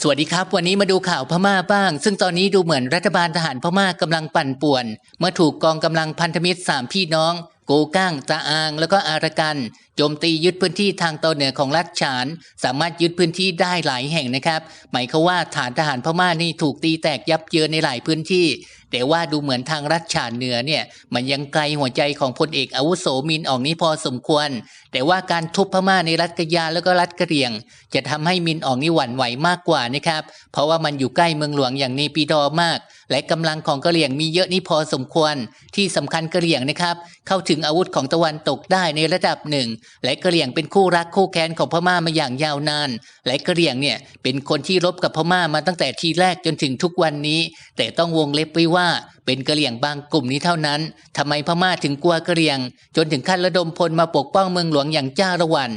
สวัสดีครับ วันนี้มาดูข่าวพม่าบ้าง ซึ่งตอนนี้ดูเหมือนรัฐบาลทหารพม่ากำลังปั่นป่วน เมื่อถูกกองกำลังพันธมิตรสามพี่น้อง โกก้างตาอาง แล้วก็อารากันโจมตียึดพื้นที่ทางตอนเหนือของรัฐฉาน สามารถยึดพื้นที่ได้หลายแห่งนะครับ หมายความว่าฐานทหารพม่านี่ถูกตีแตกยับเยินในหลายพื้นที่ แต่ว่าดูเหมือนทางรัฐฉานเหนือเนี่ยมันยังไกลหัวใจของพลเอกอาวุโสมินออกนี้พอสมควร แต่ว่าการทุบพม่าในรัฐกะยาแล้วก็รัฐกะเหรี่ยง จะทำให้มินออกนี่หวั่นไหวมากกว่านะครับ เพราะว่ามันอยู่ใกล้เมืองหลวงอย่างเนปิดอมาก และกำลังของกะเหรี่ยงมีเยอะนี่พอสมควร ที่สำคัญกะเหรี่ยงนะครับ เข้าถึงอาวุธของตะวันตกได้ในระดับหนึ่งและกะเหรี่ยงเป็นคู่รักคู่แค้นของพม่ามาอย่างยาวนาน และกะเหรี่ยงเนี่ยเป็นคนที่รบกับพม่ามาตั้งแต่ทีแรกจนถึงทุกวันนี้ แต่ต้องวงเล็บไว้ว่าเป็นกะเหรี่ยงบางกลุ่มนี้เท่านั้นทำไมพม่าถึงกลัวกะเหรี่ยง จนถึงขั้นระดมพลมาปกป้องเมืองหลวงอย่างจ้าละวัน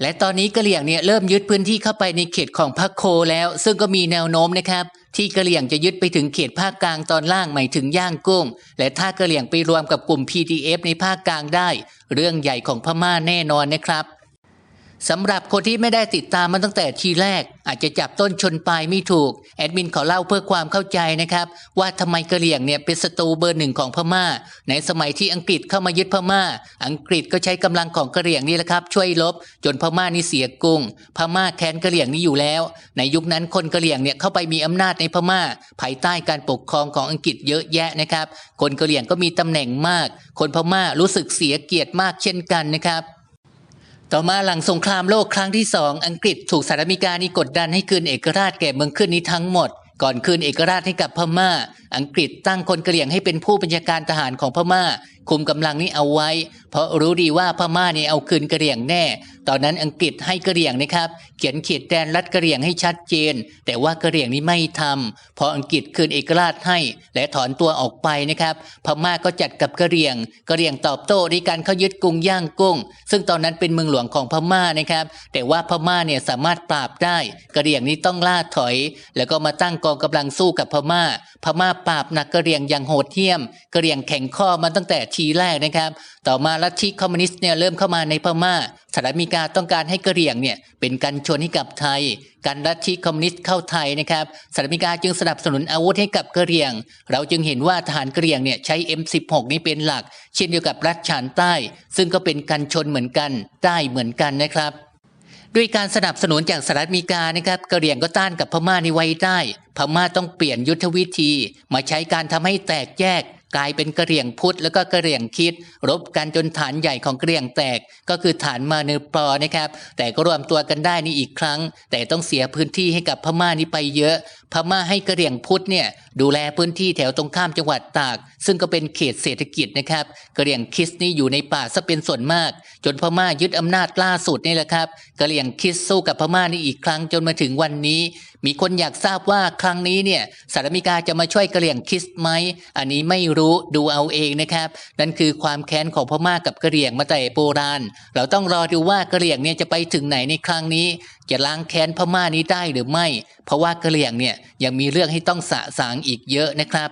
และตอนนี้กะเหรี่ยงเนี่ยเริ่มยึดพื้นที่เข้าไปในเขตของพรรคโคแล้ว ซึ่งก็มีแนวโน้มนะครับ ที่กะเหรี่ยงจะยึดไปถึงเขตภาคกลางตอนล่างหมายถึงย่างกุ้ง และถ้ากะเหรี่ยงไปรวมกับกลุ่ม PDF ในภาคกลางได้ เรื่องใหญ่ของพม่าแน่นอนนะครับ สำหรับคนที่ไม่ได้ติดตามมาตั้งแต่ทีแรก อาจจะจับต้นชนปลายไม่ถูก แอดมินขอเล่าเพื่อความเข้าใจนะครับ ว่าทำไมกะเหรี่ยงเนี่ยเป็นศัตรูเบอร์หนึ่งของพม่า ในสมัยที่อังกฤษเข้ามายึดพม่า อังกฤษก็ใช้กำลังของกะเหรี่ยงนี่แหละครับ ช่วยลบ จนพม่านี่เสียกรุงพม่าแค้นกะเหรี่ยงนี่อยู่แล้ว ในยุคนั้นคนกะเหรี่ยงเนี่ยเข้าไปมีอำนาจในพม่า ภายใต้การปกครองของอังกฤษเยอะแยะนะครับ คนกะเหรี่ยงก็มีตำแหน่งมาก คนพม่ารู้สึกเสียเกียรติมากเช่นกันนะครับ ต่อมาหลังสงครามโลกครั้งที่สองอังกฤษถูกสหรัฐอเมริกานี่กดดันให้คืนเอกราชแก่เมืองขึ้นนี้ทั้งหมด ก่อนคืนเอกราชให้กับพม่า อังกฤษตั้งคนกะเหรี่ยงให้เป็นผู้บัญชาการทหารของพม่า คุมกำลังนี้เอาไว้ เพราะรู้ดีว่าพม่านี่เอาคืนกระเหรี่ยงแน่ ตอนนั้นอังกฤษให้กระเหรี่ยงนะครับ เขียนเขตแดนรัฐกระเหรี่ยงให้ชัดเจน แต่ว่ากระเหรี่ยงนี่ไม่ทำพออังกฤษคืนเอกราชให้ และถอนตัวออกไปนะครับ พม่าก็จัดกับกระเหรี่ยงกระเหรี่ยงตอบโต้ด้วยการเข้ายึดกรุงย่างกุ้ง ซึ่งตอนนั้นเป็นเมืองหลวงของพม่านะครับ แต่ว่าพม่าเนี่ยสามารถปราบได้ กระเหรี่ยงนี้ต้องล่าถอย แล้วก็มาตั้งกองกำลังสู้กับพม่าพม่าปราบหนักกะเรียงอย่างโหดเหี้ยมกระเรียงแข็งข้อมาตั้งแต่ทีแรกนะครับ ต่อมาลัทธิคอมมิวนิสต์เนี่ยเริ่มเข้ามาในพม่าสหรัฐอเมริกาต้องการให้กระเรียงเนี่ยเป็นกันชนให้กับไทย การลัทธิคอมมิวนิสต์เข้าไทยนะครับสหรัฐอเมริกาจึงสนับสนุนอาวุธให้กับกระเรียง เราจึงเห็นว่าทหารกระเรียงเนี่ยใช้ M16 นี้เป็นหลัก เช่นเดียวกับรัฐฉานใต้ ซึ่งก็เป็นกันชนเหมือนกันได้เหมือนกันนะครับ ด้วยการสนับสนุนจากสหรัฐอเมริกานะครับกะเหรี่ยงก็ต้านกับพม่าในไว้ได้ พม่าต้องเปลี่ยนยุทธวิธี มาใช้การทำให้แตกแยก กลายเป็นกะเหรี่ยงพุทธแล้วก็กะเหรี่ยงคิด รบกันจนฐานใหญ่ของกะเหรี่ยงแตก ก็คือฐานมาเนปอนะครับ แต่ก็รวมตัวกันได้นี่อีกครั้ง แต่ต้องเสียพื้นที่ให้กับพม่านี่ไปเยอะพม่าให้กระเหรี่ยงพุทธเนี่ยดูแลพื้นที่แถวตรงข้ามจังหวัดตาก ซึ่งก็เป็นเขตเศรษฐกิจนะครับกระเหรี่ยงคิสนี่อยู่ในป่าซะเป็นส่วนมาก จนพม่ายึดอำนาจล่าสุดนี่แหละครับกระเหรี่ยงคิสสู้กับพม่านี่อีกครั้งจนมาถึงวันนี้ มีคนอยากทราบว่าครั้งนี้เนี่ยสหรัฐอเมริกาจะมาช่วยกระเหรี่ยงคิสไหมอันนี้ไม่รู้ดูเอาเองนะครับนั่นคือความแค้นของพม่ากับกระเหรี่ยงมาแต่โบราณ เราต้องรอดูว่ากระเหรี่ยงเนี่ยจะไปถึงไหนในครั้งนี้ จะล้างแค้นพม่านี้ได้หรือไม่ เพราะว่ากะเหรี่ยงเนี่ยยังมีเรื่องให้ต้องสะสางอีกเยอะนะครับ